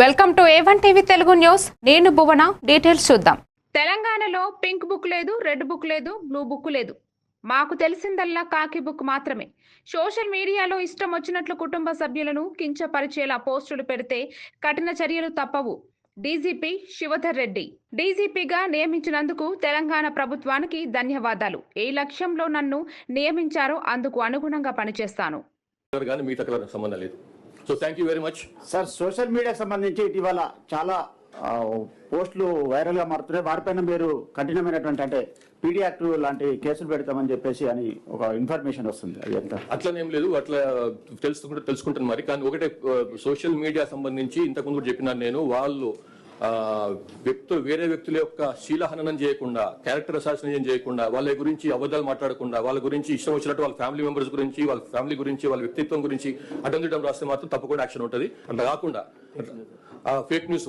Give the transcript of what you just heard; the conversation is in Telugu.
Welcome to A one TV Telugu news. నేను భువన డీటెయిల్స్ చూద్దాం. తెలంగాణలో పింక్ బుక్ లేదు రెడ్ బుక్ లేదు బ్లూ బుక్ లేదు. మాకు తెలిసిందల్లా కాకి బుక్ మాత్రమే. సోషల్ మీడియాలో ఇష్టం వచ్చినట్లు కుటుంబ సభ్యులను కించపరిచేలా పోస్టులు పెడితే కఠిన చర్యలు తప్పవు. డీజీపీ శివధర్ రెడ్డి. డీజీపీగా నియమించినందుకు తెలంగాణ ప్రభుత్వానికి ధన్యవాదాలు. ఏ లక్ష్యంలో నన్ను నియమించారో అందుకు అనుగుణంగా పనిచేస్తాను. మిగతా సంబంధం లేదు. So thank you very much sir social మీడియాకి సంబంధించి ఇటీవల చాలా పోస్టులు వైరల్గా మారుతున్నాయి. వారిపైన మీరు కఠినమైనటువంటి అంటే పీడీ యాక్ట్ లాంటి కేసులు పెడతామని చెప్పేసి అని ఒక ఇన్ఫర్మేషన్ వస్తుంది. అది ఎంత? అట్లనేం లేదు. అట్లా తెలుసుకుంటే తెలుసుకుంటాను మరి. కానీ ఒకటే సోషల్ మీడియా సంబంధించి ఇంతకుముందు కూడా చెప్పినాను నేను. వాళ్ళు వ్యక్తులు వేరే వ్యక్తుల యొక్క శీలహననం చేయకుండా క్యారెక్టర్ అసాసినేషన్ చేయకుండా వాళ్ళ గురించి అబద్ధాలు మాట్లాడకుండా వాళ్ళ గురించి ఇష్టం వచ్చినట్టు వాళ్ళ ఫ్యామిలీ మెంబర్స్ గురించి వాళ్ళ ఫ్యామిలీ గురించి వాళ్ళ వ్యక్తిత్వం గురించి అడ్డం రాస్తే మాత్రం తప్పకుండా యాక్షన్ ఉంటుంది. అట్లా కాకుండా ఫేక్ న్యూస్